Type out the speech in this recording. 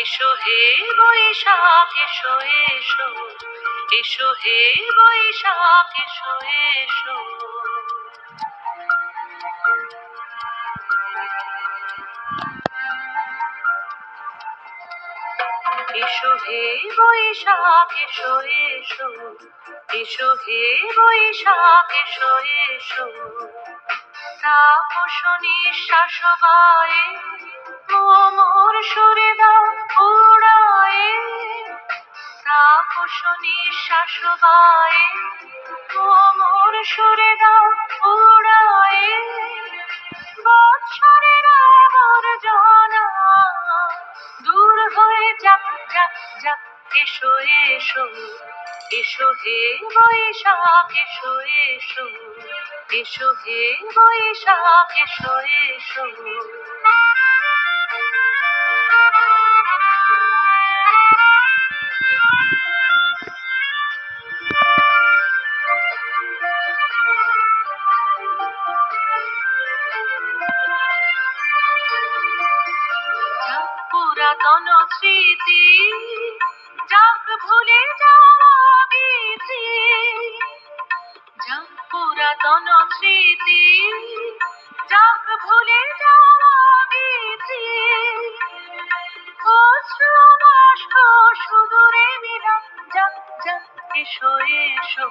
এসো হে বৈশাখ, এসো এসো। এসো হে বৈশাখ, এসো এসো। এসো হে বৈশাখ, এসো এসো। এসো হে বৈশাখ, এসো এসো। তাপস নিঃশ্বাস বায়ে মোর সুরে দাও উড়ায়ে। তাপস নিঃশ্বাস বায়ে। মোর সুরে দাও উড়ায়ে। বৎসরের আবর্জনা দূর হয়ে যাক যাক যাক, এসো এসো। এসো হে বৈশাখ, এসো এসো। এসো হে বৈশাখ, এসো এসো। পুরাতন স্মৃতি? যাক ভুলে যাওয়া বিধি। যাক পুরাতন স্মৃতি? যাক ভুলে যাওয়া বিধি। অশ্রু বাষ্প সুদূরে মিলা যাক যাক, এসো এসো।